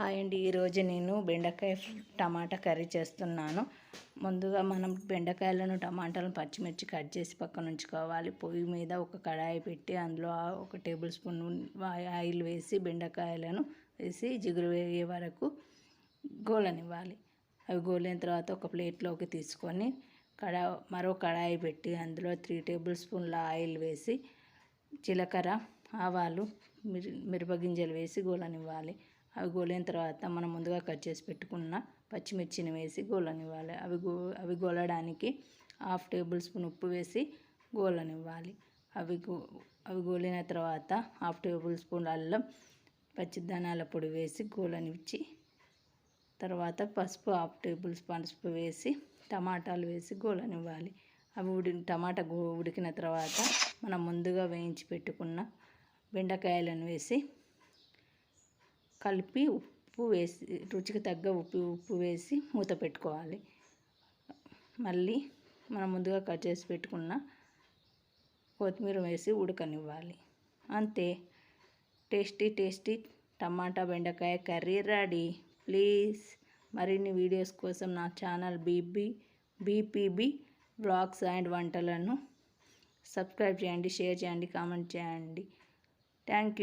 Hi అండి. ఈరోజు నేను బెండకాయ టమాటా కర్రీ చేస్తున్నాను. ముందుగా మనం బెండకాయలను టమాటాలను పచ్చిమిర్చి కట్ చేసి పక్కన ఉంచుకోవాలి. పొయ్యి మీద ఒక కడాయి పెట్టి అందులో ఒక టేబుల్ స్పూన్ ఆయిల్ వేసి బెండకాయలను వేసి జిగురు వేగే వరకు గోలనివ్వాలి. అవి గోలిన తర్వాత ఒక ప్లేట్లోకి తీసుకొని కడా మరో కడాయి పెట్టి అందులో త్రీ టేబుల్ స్పూన్ల ఆయిల్ వేసి జీలకర్ర ఆవాలు మిర మిరపగింజలు వేసి గోలనివ్వాలి. అవి గోలిన తర్వాత మనం ముందుగా కట్ చేసి పెట్టుకున్న పచ్చిమిర్చిని వేసి గోలనివ్వాలి. అవి గో అవి గోలడానికి హాఫ్ టేబుల్ స్పూన్ ఉప్పు వేసి గోలనివ్వాలి. అవి గో అవి గోలిన తర్వాత హాఫ్ టేబుల్ స్పూన్ అల్లం పచ్చిదానాల పొడి వేసి గోలనిచ్చి తర్వాత పసుపు హాఫ్ టేబుల్ స్పూన్ పసుపు వేసి టమాటాలు వేసి గోలనివ్వాలి. అవి ఉడి టమాటా ఉడికిన తర్వాత మనం ముందుగా వేయించి పెట్టుకున్న బెండకాయలను వేసి కలిపి ఉప్పు వేసి రుచికి తగ్గ ఉప్పు ఉప్పు వేసి మూత పెట్టుకోవాలి. మళ్ళీ మనం ముందుగా కట్ చేసి పెట్టుకున్న కొత్తిమీర వేసి ఉడకనివ్వాలి. అంతే. టేస్టీ టేస్టీ టమాటా బెండకాయ కర్రీ రెడీ. ప్లీజ్ మరిన్ని వీడియోస్ కోసం నా channel BB BPB blogs and వంటలను సబ్స్క్రైబ్ చేయండి షేర్ చేయండి కామెంట్ చేయండి. Thank you.